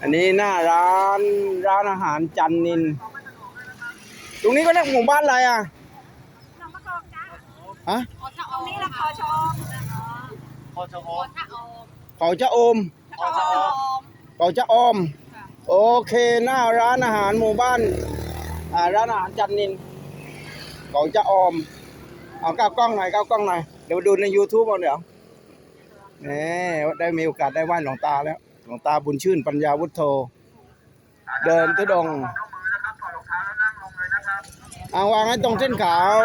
อันนี้หน้าร้านร้านอาหารจันนิน ตรงนี้ก็เรียกหมู่บ้านอะไรอะหนองมะอกจ้าฮะขอชะอมนี่ละขอชมพอจะโอขอชะอมเขาจะโอมขอชะอมเขาจะออม โอเคหน้าร้านอาหารหมู่บ้านอ่าร้านอาหารจันนินเขาจะออมเอาก้าวกล้องหน่อยก้าวกล้องหน่อยเดี๋ยวดูใน YouTube เอาเดี๋ยวนี่ได้มีโอกาสได้ไหว้หลวงตาแล้ว หลวงตาบุญชื่นปัญญาวุฒโธ เดินทุดงค์เอาวางให้ตรงเส้นขาว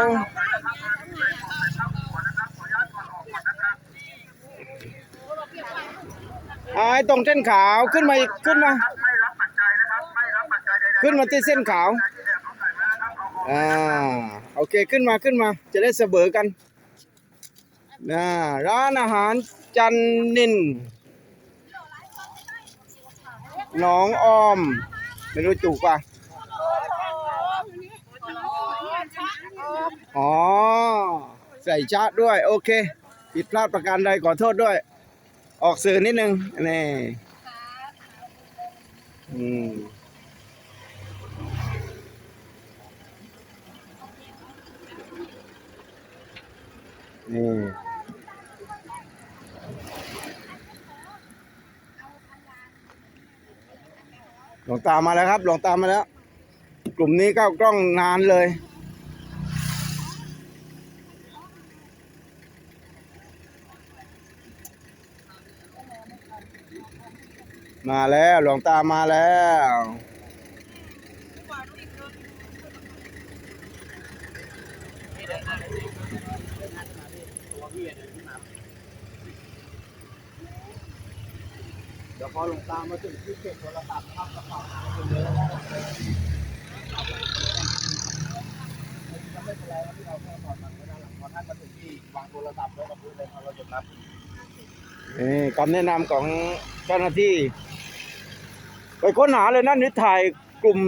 เอาให้ตรงเส้นขาวขึ้นมาอีกขึ้นมา ขึ้นมาที่เส้นขาวอ่าโอเคขึ้นมาขึ้นมา จะได้เสมอกันนะร้านอาหารจันนินห น้องออม ไม่รู้จุกป่ะอ๋อ ใส่ชาด้วย โอเค ผิดพลาดประการใดขอโทษด้วย ออกสื่อนิดนึงนี่อืมนี่ หลวงตามาแล้วครับ หลวงตามาแล้ว กลุ่มนี้เข้ากล้องนานเลย มาแล้วหลวงตามาแล้ว ดี๋ยวพอหลวงตามาถึงที่เก็บโทรศัพท์ครับกระเป๋าคุณเยอะแล้วไม่เป็นไรครับที่เราแค่ถอดมันไม่ได้หลังพอท่านมาถึงที่วางโทรศัพท์ไว้กับพื้นเลยครับเราจะนับนี่คำแนะนำของเจ้าหน้าที่ ไปค้นหาเลยนั่นนี่ถ่ายกลุ่ม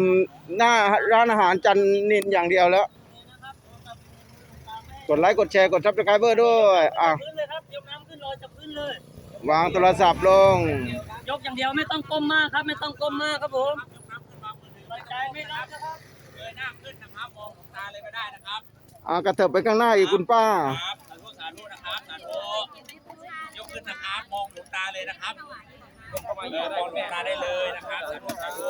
หน้าร้านอาหารจันนินอย่างเดียวแล้ว กดไลค์กดแชร์กดซับสไครเบอร์ด้วยอะพื้นเลยครับยกน้ำขึ้นลอยจากพื้นเลยวางโทรศัพท์ลงยก อย่างเดียวไม่ต้องก้มมากครับ ไม่ต้องก้มมากครับผมลอยใจไม่รับนะครับเงยหน้าขึ้นนะครับมองหลวงตาเลยก็ได้นะครับอ่ากระเถิบไปข้างหน้าอีกคุณป้าครับสาธุสาธุนะครับสาธุยกขึ้นนะครับมองหลวงตาเลยนะครับยกเข้ามาเลยมองหลวงตาได้เลยนะครับสาธุสาธุ